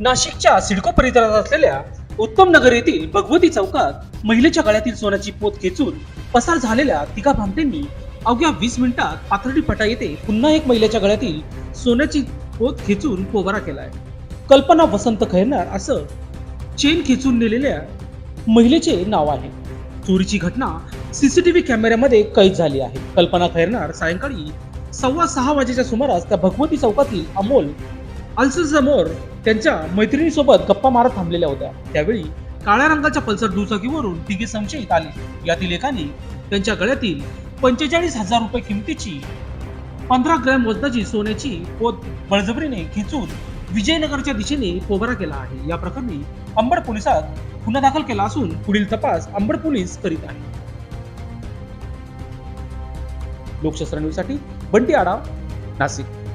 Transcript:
नाशिकच्या सिडको परिसरात असलेल्या उत्तम नगर येथील भगवती चौकात महिलेच्या गळ्यातील सोन्याची पोत खेचून पसार झालेल्या तिघा भामटेंनी अवघ्या वीस मिनिटात पाथर्डी फटा येथे पुन्हा एक महिलेच्या गळ्यातील सोन्याची पोत खेचून पोबारा केलाय. कल्पना वसंत खैरनार असं चेन खेचून नेलेल्या महिलेचे नाव आहे. चोरीची घटना सीसीटीव्ही कॅमेऱ्यामध्ये कैद झाली आहे. कल्पना खैरनार सायंकाळी सव्वा सहा वाजेच्या सुमारास त्या भगवती चौकातील अमोल समोर त्यांच्या मैत्रिणीसोबत गप्पा मारत थांबलेल्या होत्या. त्यावेळी काळ्या रंगाच्या पल्सर दुचाकीवरून तिघे संशयित आले. यातील एकाने त्यांच्या गळ्यातील पंचेचाळीस हजार रुपये किमतीची पंधरा ग्रॅम वजनाची सोन्याची पोत बळजबरीने खिचून विजयनगरच्या दिशेने पोबारा केला आहे. या प्रकरणी अंबड पोलिसात गुन्हा दाखल केला असून पुढील तपास अंबड पोलीस करीत आहे लोकशास्त्र न्यूजसाठी बंटी आडा नाशिक.